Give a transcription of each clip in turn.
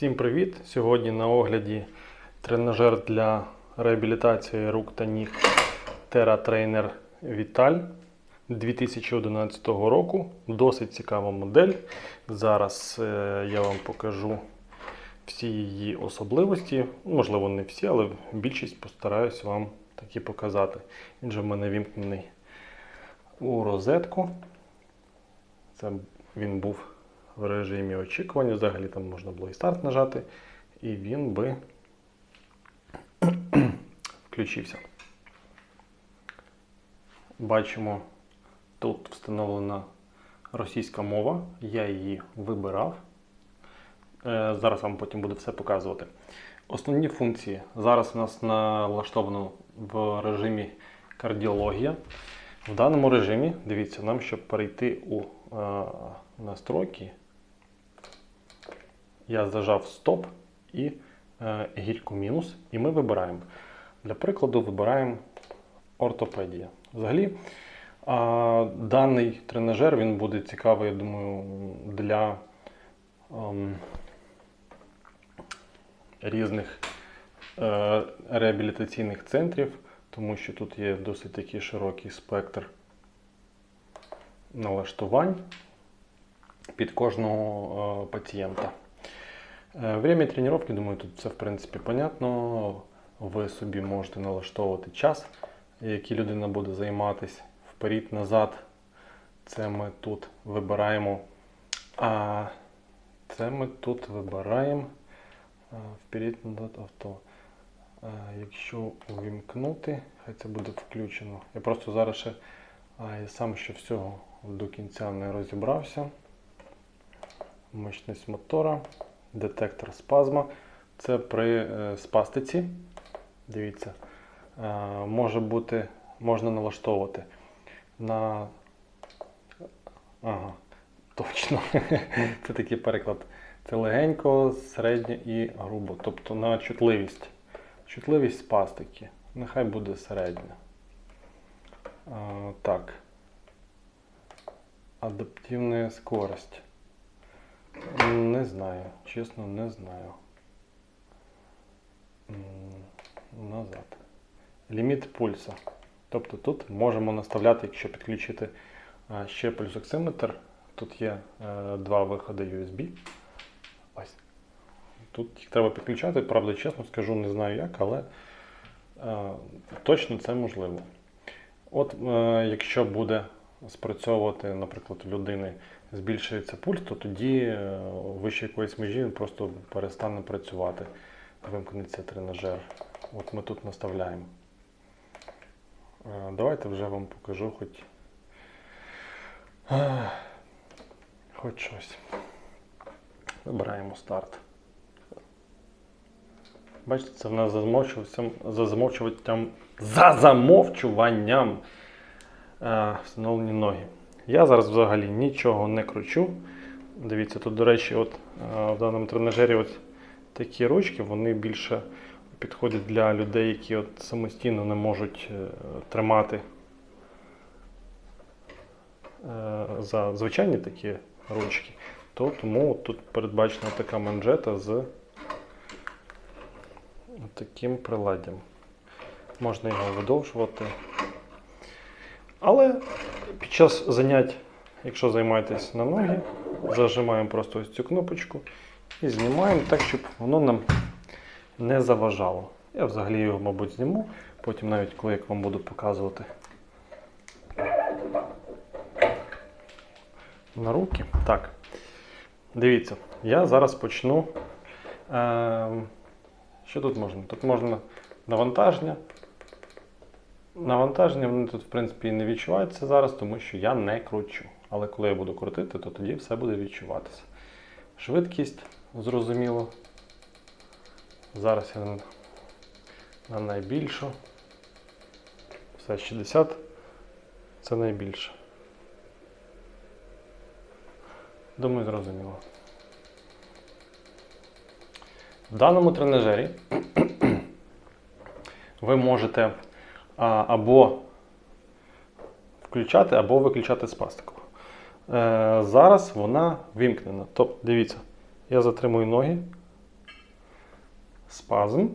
Всім привіт! Сьогодні на огляді тренажер для реабілітації рук та ніг Terra Trainer Vital 2011 року. Досить цікава модель. Зараз е, я вам покажу всі її особливості. Можливо, не всі, але більшість постараюсь вам таки показати. Він же в мене вімкнений у розетку. Це він був в режимі очікування. Взагалі там можна було і старт нажати, і він би включився. Бачимо, тут встановлена російська мова. Я її вибирав. Е, Зараз вам потім буду все показувати. Основні функції. Зараз у нас налаштовано в режимі кардіологія. В даному режимі, дивіться, нам, щоб перейти у е, настройки, я зажав стоп і е, гільку мінус, і ми вибираємо. Для прикладу, вибираємо ортопедія. Взагалі, а, даний тренажер він буде цікавий, я думаю, для ем, різних е, реабілітаційних центрів, тому що тут є досить такий широкий спектр налаштувань під кожного е, пацієнта. Е, Время тренування, думаю, тут все в принципі понятно. Ви собі можете налаштовувати час, який людина буде займатися вперед, назад. Це ми тут вибираємо. А це ми тут вибираємо вперед, назад авто. Якщо увімкнути, хай це буде включено. Я просто зараз ще я сам ще всього до кінця не розібрався. Мощність мотора, детектор спазма. Це при е, спастиці. Дивіться, е, може бути, можна налаштовувати на. Ага, точно. Це такий переклад. Це легенько, середньо і грубо. Тобто на чутливість. Чутливість спастики. Нехай буде середня. Так. Адаптивна скорость. Не знаю, чесно, не знаю. Назад. Ліміт пульсу. Тобто тут можемо наставляти, якщо підключити ще пульсоксиметр. Тут є е, два виходи USB. Ось. Тут їх треба підключати, правда, чесно скажу, не знаю як, але е, точно це можливо. От е, якщо буде спрацьовувати, наприклад, у людини збільшується пульс, то тоді е, вище якоїсь межі він просто перестане працювати. Вимкнеться тренажер. От ми тут наставляємо. Е, Давайте вже вам покажу хоч, е, хоч щось. Вибираємо старт. Бачите, це в нас за замовчуванням, за замовчуванням, за замовчуванням встановлені ноги. Я зараз взагалі нічого не кручу. Дивіться, тут, до речі, от, е, в даному тренажері от такі ручки, вони більше підходять для людей, які от самостійно не можуть е, тримати е, за звичайні такі ручки. То тому тут передбачена така манжета з таким приладдям. Можна його видовжувати. Але під час занять, якщо займаєтесь на ноги, зажимаємо просто ось цю кнопочку і знімаємо так, щоб воно нам не заважало. Я взагалі його, мабуть, зніму, потім навіть коли я вам буду показувати на руки. Так, дивіться, я зараз почну. Е, що тут можна? Тут можна навантаження. Навантаження вони тут, в принципі, і не відчуваються зараз, тому що я не кручу. Але коли я буду крутити, то тоді все буде відчуватися. Швидкість, зрозуміло. Зараз я на, на найбільшу. Все 60 це найбільше. Думаю, зрозуміло. В даному тренажері ви можете або включати, або виключати спастику. Е, зараз вона вимкнена. Тобто, дивіться, я затримую ноги, спазм.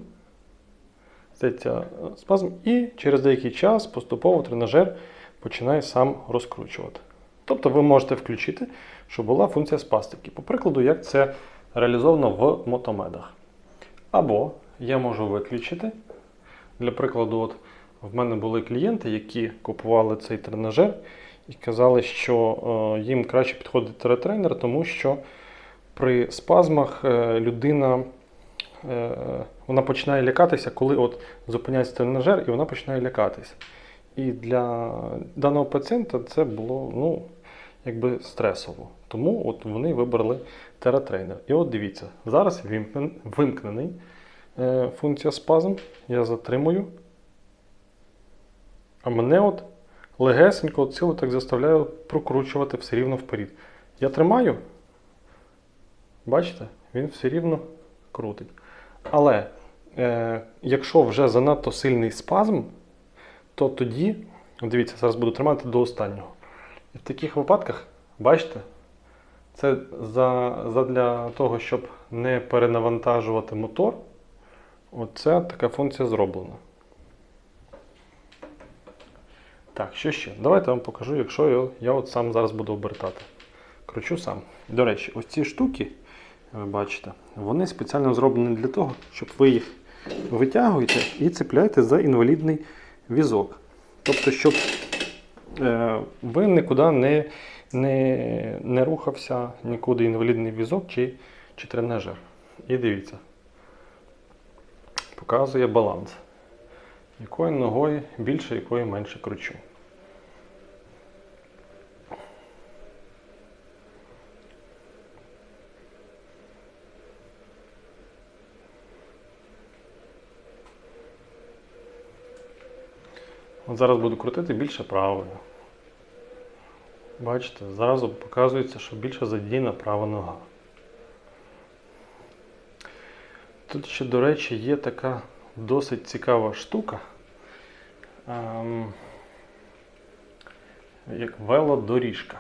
Спазм, і через деякий час поступово тренажер починає сам розкручувати. Тобто ви можете включити, щоб була функція спастики. По прикладу, як це реалізовано в мотомедах. Або я можу виключити. Для прикладу, от в мене були клієнти, які купували цей тренажер і казали, що е, їм краще підходить теретренер, тому що при спазмах е, людина е, вона починає лякатися, коли от зупиняється тренажер, і вона починає лякатися. І для даного пацієнта це було ну, якби стресово. Тому от вони вибрали тератрейнер. І от дивіться, зараз вимкнений функція спазм. Я затримую. А мене от легесенько от силу так заставляє прокручувати все рівно вперед. Я тримаю. Бачите, він все рівно крутить. Але е, якщо вже занадто сильний спазм, то тоді, дивіться, зараз буду тримати до останнього. І в таких випадках, бачите, це задля того, щоб не перенавантажувати мотор, оця така функція зроблена. Так, що ще? Давайте я вам покажу, якщо я, от сам зараз буду обертати. Кручу сам. До речі, ось ці штуки, ви бачите, вони спеціально зроблені для того, щоб ви їх витягуєте і цепляєте за інвалідний візок. Тобто, щоб е, ви нікуди не, не, не рухався нікуди інвалідний візок чи, чи тренажер. І дивіться, показує баланс. Якою ногою більше, якою менше кручу. От зараз буду крутити більше правою. Бачите, зразу показується, що більше задіяна права нога. Тут ще, до речі, є така досить цікава штука. Ем, як велодоріжка.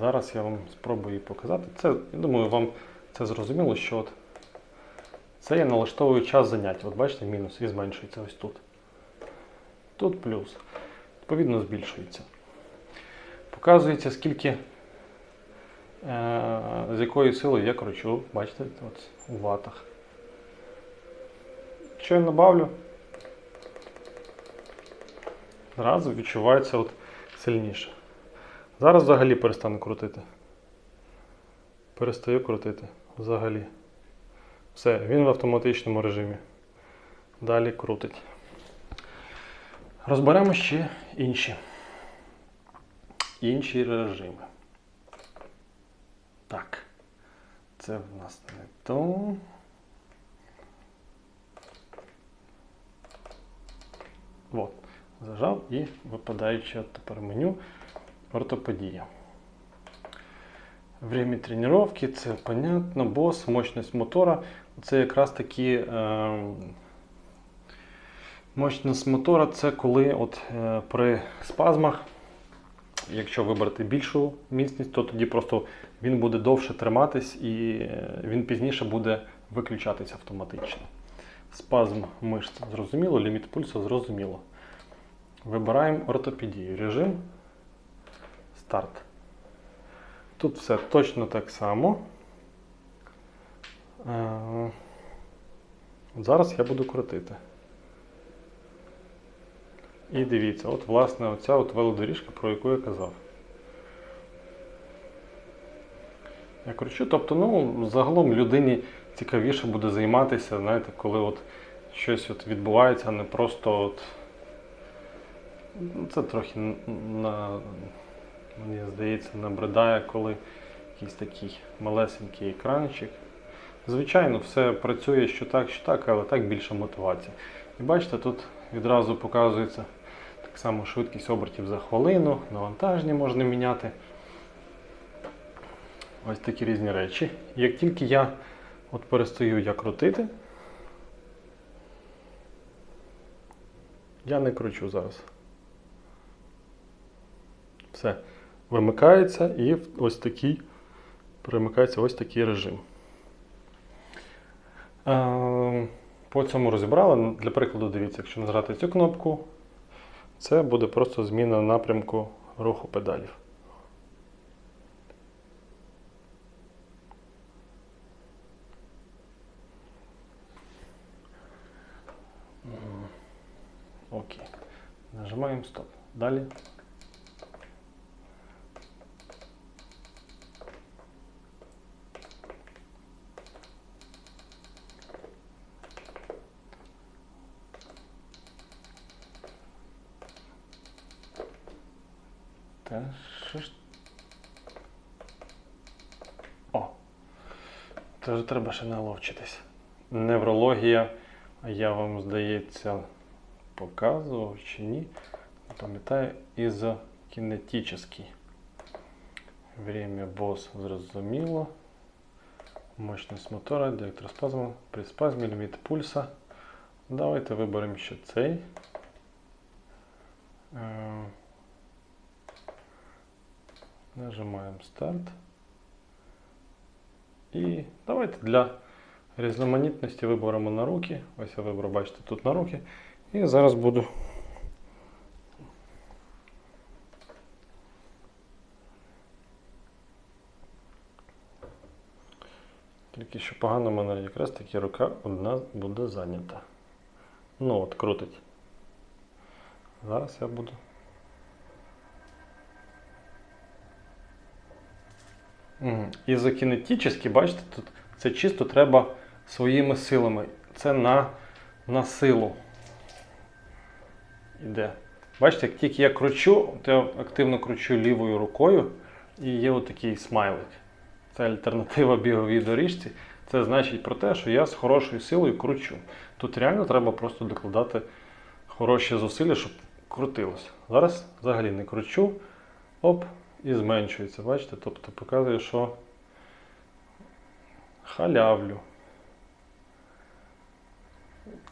Зараз я вам спробую її показати. Це, я думаю, вам це зрозуміло, що от це я налаштовую час занять. От бачите, мінус і зменшується ось тут. Тут плюс. Відповідно, збільшується. Показується, скільки, е, з якою силою я кручу. Бачите, от у ватах. Що я набавлю? Зразу відчувається от сильніше. Зараз взагалі перестану крутити. Перестаю крутити взагалі. Все, він в автоматичному режимі. Далі крутить. Розберемо ще інші. Інші режими. Так. Це в нас не то. Вот. Зажав і випадаюче тепер меню ортопедія. Время тренування, це понятно, бос, мощність мотора. Це якраз такі. Е, Мощність мотора це коли от, е, при спазмах, якщо вибрати більшу міцність, то тоді просто він буде довше триматись і е, він пізніше буде виключатися автоматично. Спазм мишць зрозуміло, ліміт пульсу зрозуміло. Вибираємо ортопедію. Режим старт. Тут все точно так само. Е, Зараз я буду крутити. І дивіться, от власне оця от велодоріжка, про яку я казав. Я кручу, тобто, ну, загалом людині цікавіше буде займатися, знаєте, коли от щось от відбувається, а не просто от. Ну, Це трохи на, мені здається, набридає, коли якийсь такий малесенький екранчик. Звичайно, все працює що так, що так, але так більше мотивація. І бачите, тут відразу показується так само швидкість обертів за хвилину, навантаження можна міняти. Ось такі різні речі. Як тільки я от перестаю я крутити, я не кручу зараз. Все. Вимикається і ось такий перемикається ось такий режим. Е, По цьому розібрали. Для прикладу, дивіться, якщо нажати цю кнопку, це буде просто зміна напрямку руху педалів. Окей. Нажимаємо стоп. Далі. Та що ж. О! Вже треба ще наловчитись. Неврологія, я вам здається, показував чи ні. Пам'ятаю, ізокінетичний. Время бос зрозуміло. Мощність мотора, директор спазму, при спазмі, ліміт пульса. Давайте виберемо ще цей. Е, Нажимаємо старт. І давайте для різноманітності виберемо на руки. Ось я вибрав, бачите, тут на руки. І зараз буду. Тільки що погано в мене якраз таки рука одна буде зайнята. Ну от, крутить. Зараз я буду. Мгм. Ізокінетичний, бачите, тут це чисто треба своїми силами. Це на, на силу. Іде. Бачите, як тільки я кручу, то я активно кручу лівою рукою і є отакий смайлик. Це альтернатива біговій доріжці. Це значить про те, що я з хорошою силою кручу. Тут реально треба просто докладати хороші зусилля, щоб крутилося. Зараз взагалі не кручу. Оп, і зменшується. Бачите? Тобто показує, що халявлю.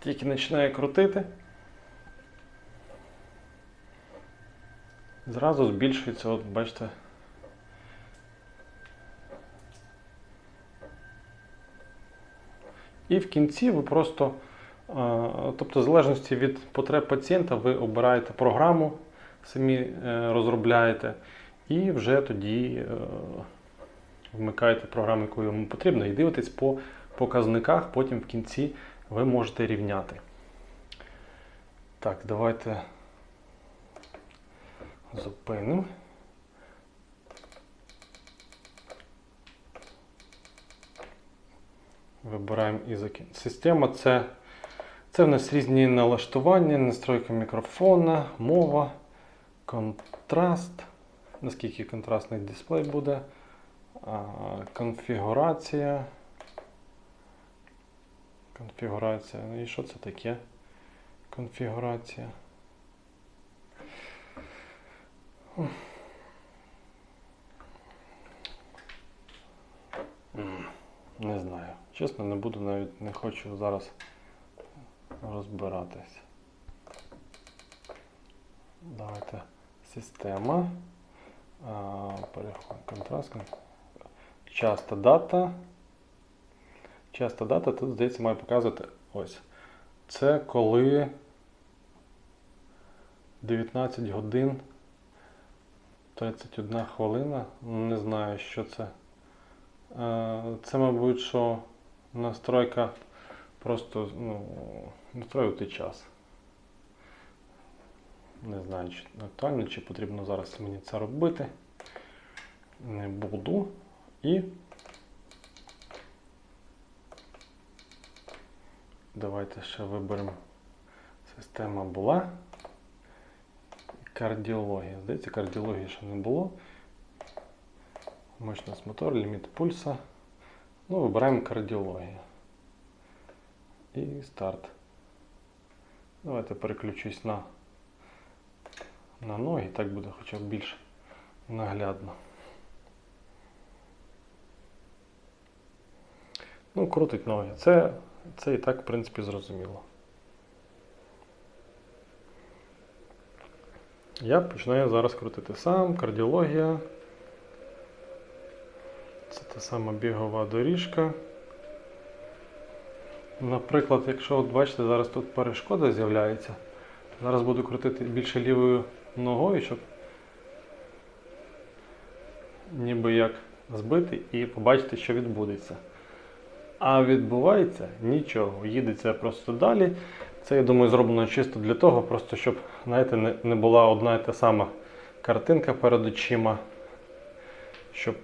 Тільки починає крутити. Зразу збільшується, от бачите. І в кінці ви просто, тобто, в залежності від потреб пацієнта, ви обираєте програму, самі е, розробляєте, і вже тоді е, вмикаєте програму, яку вам потрібно, і дивитесь по показниках, потім в кінці ви можете рівняти. Так, давайте зупинимо. Вибираємо ізокін. Система це, це в нас різні налаштування, настройка мікрофона, мова, контраст. Наскільки контрастний дисплей буде, конфігурація. Конфігурація. Ну і що це таке? Конфігурація. Не знаю. Чесно, не буду навіть не хочу зараз розбиратись. Давайте система. Переходимо контраст. Часто дата. Часто дата тут, здається, має показувати ось. Це коли 19 годин 31 хвилина. Не знаю, що це. Це, мабуть, що настройка просто ну, настроювати час. Не знаю, чи актуально, чи потрібно зараз мені це робити. Не буду. І давайте ще виберемо. Система була. Кардіологія. Здається, кардіології ще не було. Мощність мотор, ліміт пульса. Ну, вибираємо кардіологію. І старт. Давайте переключусь на, на ноги, так буде хоча б більш наглядно. Ну, крутить ноги. Це, це і так, в принципі, зрозуміло. Я починаю зараз крутити сам, кардіологія. Це та сама бігова доріжка. Наприклад, якщо от бачите, зараз тут перешкода з'являється. Зараз буду крутити більше лівою ногою, щоб ніби як збити і побачити, що відбудеться. А відбувається нічого. Їдеться просто далі. Це, я думаю, зроблено чисто для того, просто щоб, знаєте, не, була одна і та сама картинка перед очима, щоб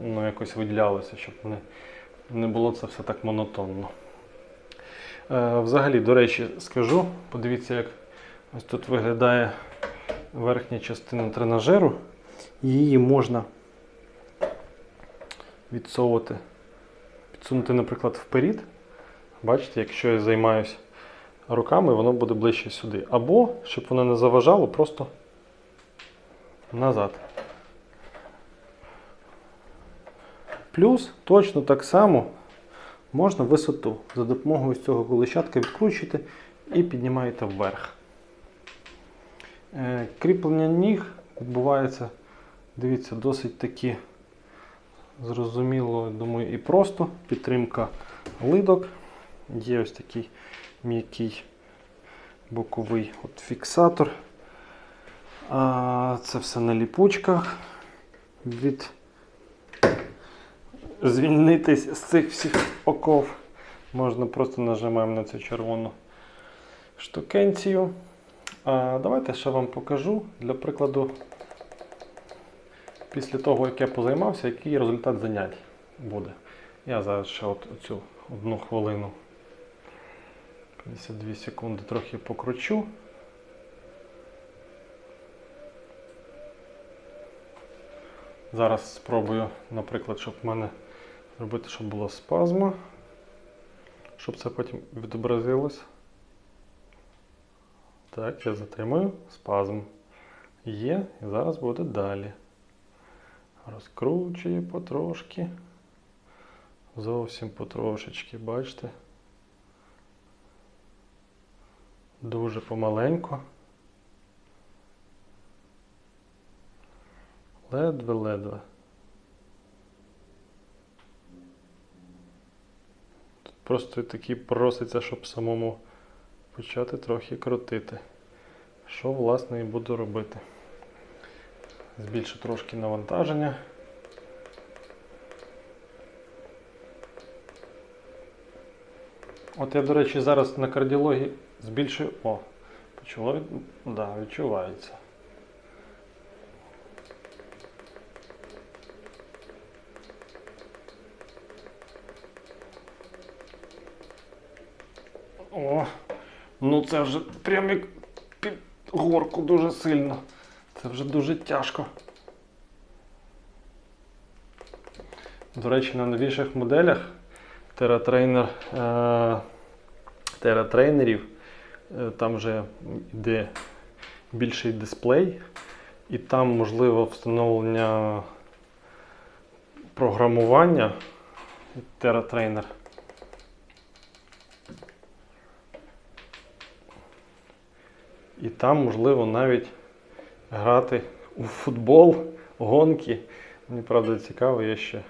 воно якось виділялося, щоб не, не було це все так монотонно. Е, взагалі, до речі, скажу, подивіться, як ось тут виглядає верхня частина тренажеру. Її можна відсовувати, підсунути, наприклад, вперед. Бачите, якщо я займаюся руками, воно буде ближче сюди. Або, щоб воно не заважало, просто назад. Плюс точно так само можна висоту за допомогою цього колищатка відкручуєте і піднімаєте вверх. Е, Кріплення ніг відбувається, дивіться, досить таки зрозуміло, думаю, і просто. Підтримка лидок. Є ось такий м'який боковий от фіксатор. А, це все на ліпучках. Від звільнитись з цих всіх оков. Можна просто нажимаємо на цю червону штукенцію. Давайте ще вам покажу для прикладу, після того, як я позаймався, який результат занять буде. Я зараз ще от цю одну хвилину 52 секунди трохи покручу. Зараз спробую, наприклад, щоб в мене зробити, щоб була спазма, щоб це потім відобразилось. Так, я затримую спазм. Є, і зараз буде далі. Розкручую потрошки. Зовсім потрошечки, бачите? Дуже помаленьку. Ледве-ледве. Тут просто такий проситься, щоб самому почати трохи крутити. Що, власне, і буду робити. Збільшу трошки навантаження. От я, до речі, зараз на кардіології збільшую. О, почало від... да, відчувається. О, ну це вже прям як під горку дуже сильно. Це вже дуже тяжко. До речі, на новіших моделях тератрейнер, е, тератрейнерів, е, там вже йде більший дисплей, і там можливо встановлення програмування тератрейнер. І там можливо навіть грати у футбол, гонки. Мені правда цікаво, я ще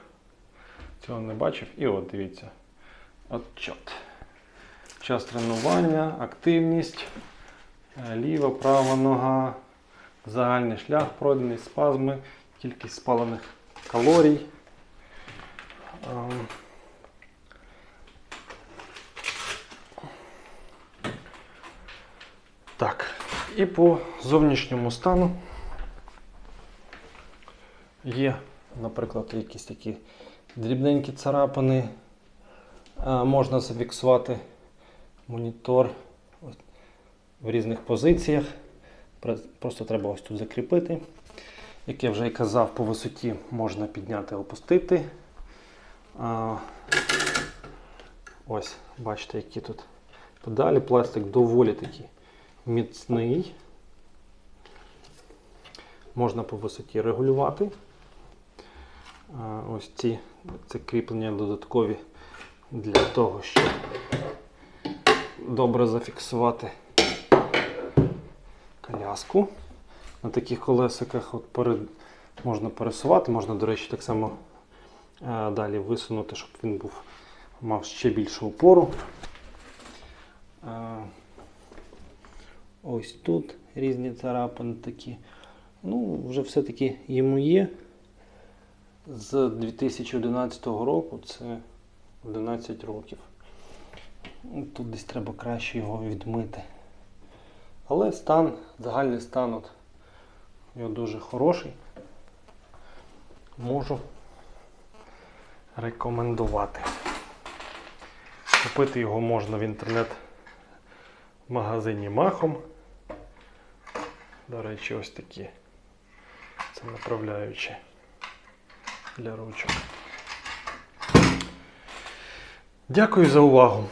цього не бачив. І от дивіться. Отчот. Час тренування, активність, е, ліва, права нога, загальний шлях, пройдений спазми, кількість спалених калорій. Ем, Так, і по зовнішньому стану є, наприклад, якісь такі дрібненькі царапини. Можна зафіксувати монітор в різних позиціях. Просто треба ось тут закріпити. Як я вже і казав, по висоті можна підняти, опустити. Ось, бачите, які тут педалі. Пластик доволі такий міцний. Можна по висоті регулювати. Ось ці це кріплення додаткові для того, щоб добре зафіксувати коляску. На таких колесиках от перед, можна пересувати, можна, до речі, так само е, далі висунути, щоб він був, мав ще більшу опору. Ось тут різні царапини такі. Ну, вже все-таки йому є. З 2011 року це 11 років. Ну, Тут десь треба краще його відмити. Але стан, загальний стан от, його дуже хороший. Можу рекомендувати. Купити його можна в інтернет-магазині Махом. До речі, ось такі. Це направляючі для ручок. Дякую за увагу.